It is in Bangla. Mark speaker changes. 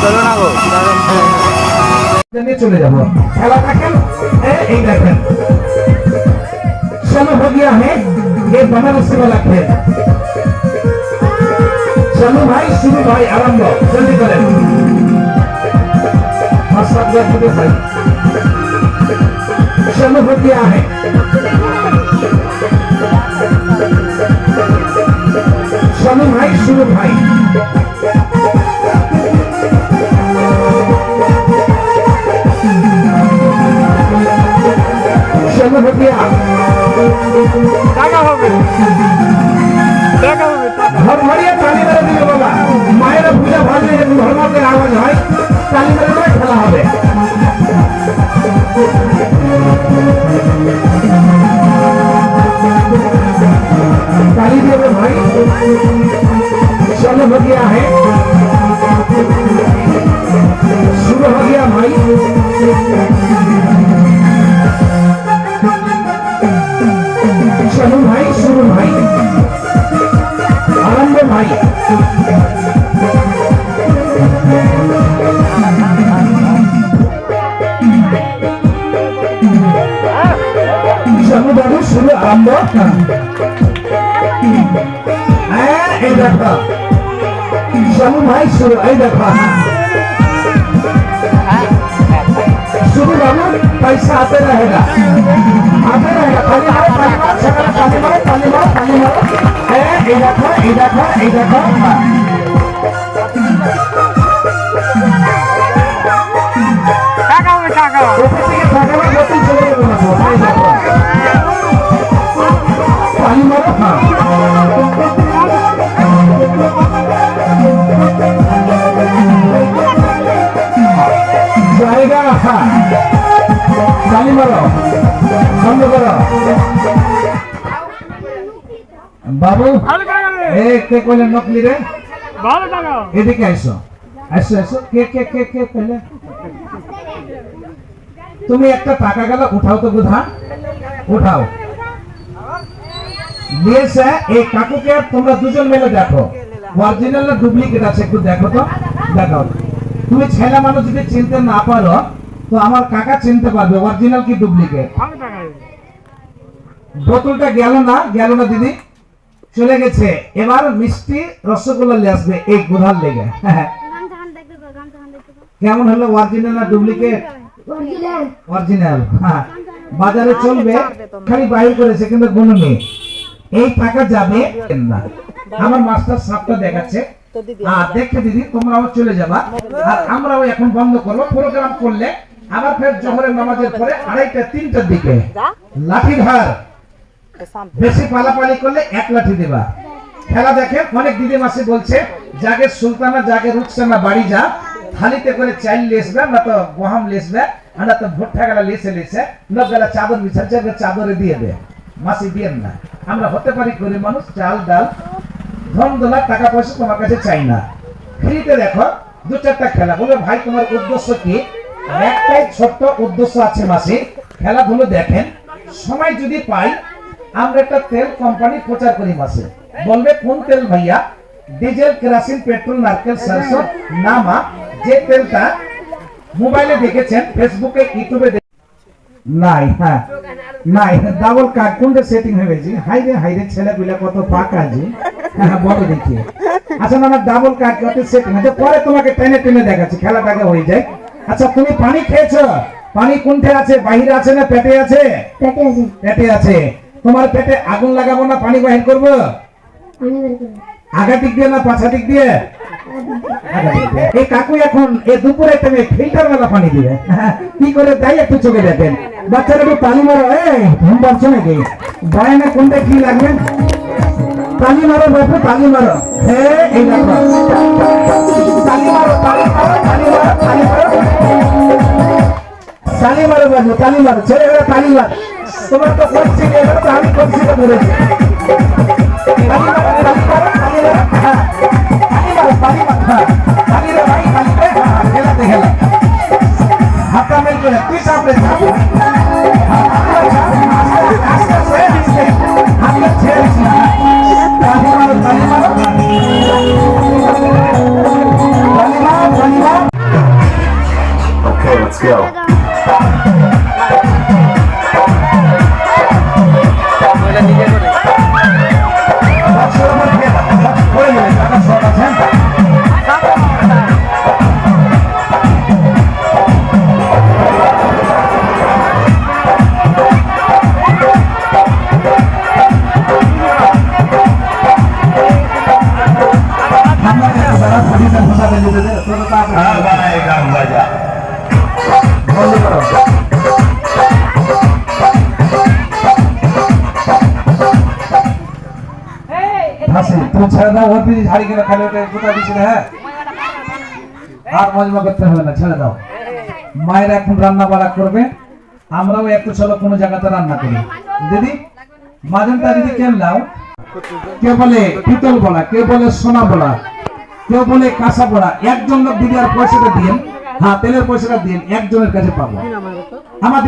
Speaker 1: চলো না গো
Speaker 2: নিয়ে চলে যাবো খেলা দেখেন এ- এই দেখেন चलो हो गया है ये बनारसी वाला खेल चलो भाई शुरू भाई आरंभ जल्दी करें और सब लोग बोले भाई चलो हो गया है चलो भाई शुरू भाई चलो हो गया
Speaker 1: টাকা হবে টাকা হবে টাকা
Speaker 2: ঘর মারিয়ে তালি মেরে দিল বাবা মায়েরা পূজা ভাবলে যে ধর্মকের আওয়াজ হয় তালি মেরে দেবে খেলা হবে জন্মবাবু শুরু আরম্ভ হ্যাঁ এই দেখো জন্ম ভাই শুরু এই দেখো শুধু বাবু পয়সা হাতে রহেগা হাতে রহেগা খালি হাতে পাঁচ টাকা পাঁচ এই দেখো এই দেখো দেখো নতুন চলে মারো জায়গা মারো। বন্ধ করো। বাবু কে কইলে নকলি রে এদিকে আইসো। আইসো আইসো। কে কে কে কে কইলে? তুমি একটা টাকা গেল উঠাও তো বুধা। উঠাও। দিয়েছে এই কাকুকে তোমরা দুজন মিলে দেখো। অরিজিনাল না ডুপ্লিকেট আছে একটু দেখো তো। দেখাও। তুমি ছেলে মানুষ যদি চিনতে না পারো তো আমার কাকা চিনতে পারবে অরিজিনাল কি ডুপ্লিকেট বোতলটা গেল না? গেল না দিদি? চলে গেছে। এবার মিষ্টি রসগোল্লা নিয়ে আসবে এই গোধার লেগে। কেমন হলো অরিজিনাল না ডুপ্লিকেট
Speaker 3: অরিজিনাল
Speaker 2: বাজারে চলবে, খালি বাইর করেছে কিন্তু কোনো নেই। এই টাকা যাবে না। আমার মাস্টার সাপটা দেখাচ্ছে। আর দেখে দিদি, তোমরাও চলে যাবা। আর আমরাও এখন বন্ধ করব। প্রোগ্রাম করলে আবার ফের জহরের নামাজের পরে আড়াইটা, তিনটার দিকে। লাঠি ধার বেশি পালাপালি করলে এক লাঠি দেবা। খেলা দেখে অনেক দিদি মাসি বলছে, জাগে সুলতানা, জাগে রুকসানা, বাড়ি যা। থালিতে করে চাইল লেসবে, না তো গহম লেসবে না তো ভুট্টা গেলা লেসে লেসে। লোক গেলা চাদর বিছাচ্ছে চাদরে দিয়ে দে। মাসি দিয়েন না। আমরা হতে পারি গরিব মানুষ, চাল, ডাল, ধন দোলা টাকা পয়সা তোমার কাছে চাই না। ফ্রিতে দেখো, দু চারটা খেলা। বলে, ভাই, তোমার উদ্দেশ্য কি? একটাই ছোট্ট উদ্দেশ্য আছে মাসি। খেলাধুলো দেখেন। সময় যদি পাই আমরা একটা তেল কোম্পানি প্রচার করি মাসে। বলবে কোন তেল ভাইয়া? ডিজেল কেরাসিন পেট্রোল নারকেল সরষে নামা যে তেলটা মোবাইলে দেখেছেন ফেসবুকে ইউটিউবে নাই হ্যাঁ। নাই ডাবল কার্ড কোনটা সেটিং হয়ে গেছে হাই রে হাই রে ছেলে পিলা কত পাকা হ্যাঁ বলো দেখি। আচ্ছা না ডাবল কার্ড কত সেটিং আছে। পরে তোমাকে টেনে টেনে দেখাচ্ছি খেলাটাকে হয়ে যায়। আচ্ছা তুমি পানি খেয়েছো? পানি কোনঠে আছে? বাহিরে আছে না পেটে আছে?
Speaker 3: পেটে আছে।
Speaker 2: পেটে আছে। তোমার পেটে আগুন লাগাবো না, পানি বাহির করব?
Speaker 3: পানি
Speaker 2: আগা দিক দিয়ে না পাছা দিক দিয়ে। এই কাকু এখন, এই দুপুরে তুমি ফিল্টার মেলা পানি দিবে। কি করে দেয় একটু চোখে দেখেন। বাচ্চারা একটু তালি মারো, এই, ঘুম পাচ্ছে নাকি? বয়ানে কোনটা কি লাগবে? তালি মারো, বাপু, তালি মারো। হ্যাঁ এই দেখো। মারো, তালি মারো তালি মারো তালি মারো। তালি মারো বাবু তালি মারো। ছেলেরা তালি মারো। তোমার তো করছি আমি করছি বলেছি। উপর দিয়ে করে। নেবে, টাকা হ্যাঁ? আমরাও একটু চলো জায়গাতে রান্না করি। দিদি দিদি কেন বলে পিতল বলা, কে বলে সোনা বলা কেউ বলে কাঁসা বলা, একজন লোক দিদি আর পয়সাটা দিন হ্যাঁ তেলের পয়সাটা দিন একজনের কাছে পাবো। আমার